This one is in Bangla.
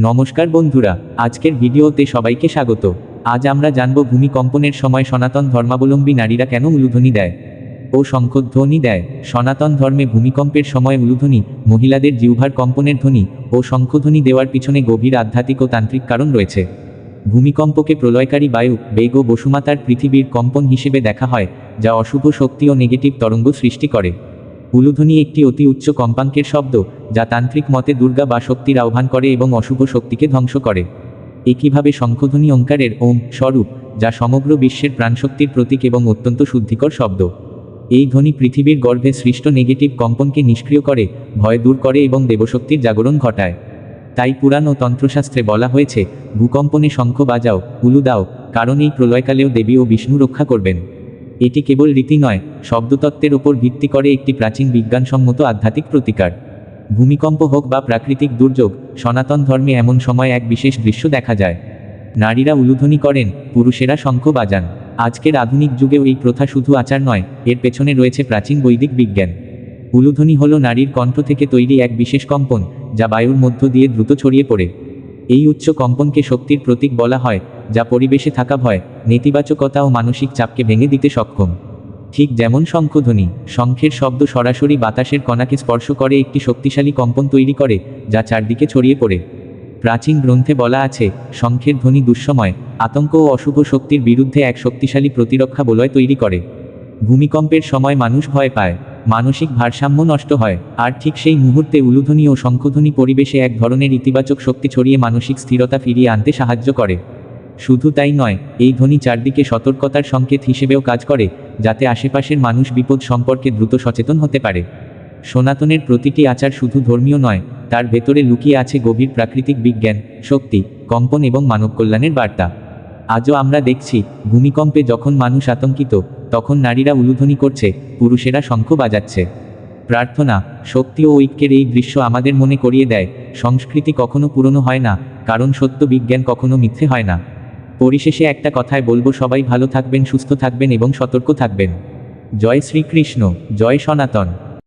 নমস্কার বন্ধুরা, আজকের ভিডিওতে সবাইকে স্বাগত। আজ আমরা জানব ভূমিকম্পনের সময় সনাতন ধর্মাবলম্বী নারীরা কেন উলুধ্বনি দেয় ও শঙ্খধ্বনি দেয়। সনাতন ধর্মে ভূমিকম্পের সময় উলুধ্বনি, মহিলাদের জিহ্বার কম্পনের ধ্বনি ও শঙ্খধ্বনি দেওয়ার পিছনে গভীর আধ্যাত্মিক ও তান্ত্রিক কারণ রয়েছে। ভূমিকম্পকে প্রলয়কারী বায়ু, বেগ ও বসুমাতার পৃথিবীর কম্পন হিসেবে দেখা হয়, যা অশুভ শক্তি ও নেগেটিভ তরঙ্গ সৃষ্টি করে। উলুধ্বনি একটি অতি উচ্চ কম্পাঙ্কের শব্দ, যা তান্ত্রিক মতে দুর্গা বা শক্তির আহ্বান করে এবং অশুভ শক্তিকে ধ্বংস করে। একইভাবে শঙ্খধ্বনি ওঙ্কারের ওম স্বরূপ, যা সমগ্র বিশ্বের প্রাণশক্তির প্রতীক এবং অত্যন্ত শুদ্ধিকর শব্দ। এই ধ্বনি পৃথিবীর গর্ভে সৃষ্ট নেগেটিভ কম্পনকে নিষ্ক্রিয় করে, ভয় দূর করে এবং দেবশক্তির জাগরণ ঘটায়। তাই পুরাণ ও তন্ত্রশাস্ত্রে বলা হয়েছে, ভূকম্পনে শঙ্খ বাজাও, উলু দাও, কারণ এই প্রলয়কালেও দেবী ও বিষ্ণু রক্ষা করবেন। এটি কেবল রীতি নয়, শব্দতত্ত্বের ওপর ভিত্তি করে একটি প্রাচীন বিজ্ঞানসম্মত আধ্যাত্মিক প্রতিকার। ভূমিকম্প হোক বা প্রাকৃতিক দুর্যোগ, সনাতন ধর্মে এমন সময় এক বিশেষ দৃশ্য দেখা যায়। নারীরা উলুধ্বনি করেন, পুরুষেরা শঙ্খ বাজান। আজকের আধুনিক যুগেও এই প্রথা শুধু আচার নয়, এর পেছনে রয়েছে প্রাচীন বৈদিক বিজ্ঞান। উলুধ্বনি হল নারীর কণ্ঠ থেকে তৈরি এক বিশেষ কম্পন, যা বায়ুর মধ্য দিয়ে দ্রুত ছড়িয়ে পড়ে। এই উচ্চ কম্পনকে শক্তির প্রতীক বলা হয়, যা পরিবেশে থাকা ভয়, নেতিবাচকতা ও মানসিক চাপকে ভেঙে দিতে সক্ষম। ঠিক যেমন শঙ্খধ্বনি, শঙ্খের শব্দ সরাসরি বাতাসের কণাকে স্পর্শ করে একটি শক্তিশালী কম্পন তৈরি করে, যা চারদিকে ছড়িয়ে পড়ে। প্রাচীন গ্রন্থে বলা আছে, শঙ্খের ধ্বনি দুঃসময়, আতঙ্ক ও অশুভ শক্তির বিরুদ্ধে এক শক্তিশালী প্রতিরক্ষা বলয় তৈরি করে। ভূমিকম্পের সময় মানুষ ভয় পায়। মানসিক ভারসাম্য নষ্ট হয়, আর ঠিক সেই মুহূর্তে উলুধ্বনি ও শঙ্খধ্বনি পরিবেশে এক ধরনের ইতিবাচক শক্তি ছড়িয়ে মানসিক স্থিরতা ফিরিয়ে আনতে সাহায্য করে। শুধু তাই নয়, এই ধ্বনি চারদিকে সতর্কতার সংকেত হিসেবেও কাজ করে, যাতে আশেপাশের মানুষ বিপদ সম্পর্কে দ্রুত সচেতন হতে পারে। সনাতনের প্রতিটি আচার শুধু ধর্মীয় নয়, তার ভেতরে লুকিয়ে আছে গভীর প্রাকৃতিক বিজ্ঞান, শক্তি, কম্পন এবং মানব কল্যাণের বার্তা। আজও আমরা দেখছি, ভূমিকম্পে যখন মানুষ আতঙ্কিত, তখন নারীরা উলুধ্বনি করছে, পুরুষেরা শঙ্খ বাজাচ্ছে। প্রার্থনা, শক্তি ও ঐক্যের এই দৃশ্য আমাদের মনে করিয়ে দেয়, সংস্কৃতি কখনো পুরনো হয় না, কারণ সত্য বিজ্ঞান কখনো মিথ্যে হয় না। পরিশেষে একটা কথায় বলব, সবাই ভালো থাকবেন, সুস্থ থাকবেন এবং সতর্ক থাকবেন। জয় শ্রীকৃষ্ণ, জয় সনাতন।